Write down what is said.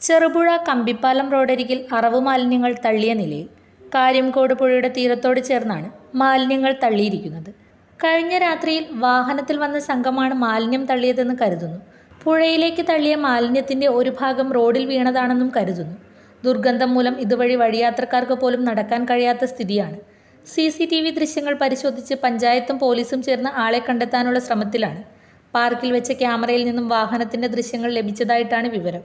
ചെറുപുഴ കമ്പിപ്പാലം റോഡരികിൽ അറവ് മാലിന്യങ്ങൾ തള്ളിയ നിലയിൽ കാര്യംകോട് പുഴയുടെ തീരത്തോട് ചേർന്നാണ് മാലിന്യങ്ങൾ തള്ളിയിരിക്കുന്നത്. കഴിഞ്ഞ രാത്രിയിൽ വാഹനത്തിൽ വന്ന സംഘമാണ് മാലിന്യം തള്ളിയതെന്ന് കരുതുന്നു. പുഴയിലേക്ക് തള്ളിയ മാലിന്യത്തിന്റെ ഒരു ഭാഗം റോഡിൽ വീണതാണെന്നും കരുതുന്നു. ദുർഗന്ധം മൂലം ഇതുവഴി വഴിയാത്രക്കാർക്ക് പോലും നടക്കാൻ കഴിയാത്ത സ്ഥിതിയാണ്. സി സി ടി വി ദൃശ്യങ്ങൾ പരിശോധിച്ച് പഞ്ചായത്തും പോലീസും ചേർന്ന് ആളെ കണ്ടെത്താനുള്ള ശ്രമത്തിലാണ്. പാർക്കിൽ വെച്ച ക്യാമറയിൽ നിന്നും വാഹനത്തിന്റെ ദൃശ്യങ്ങൾ ലഭിച്ചതായിട്ടാണ് വിവരം.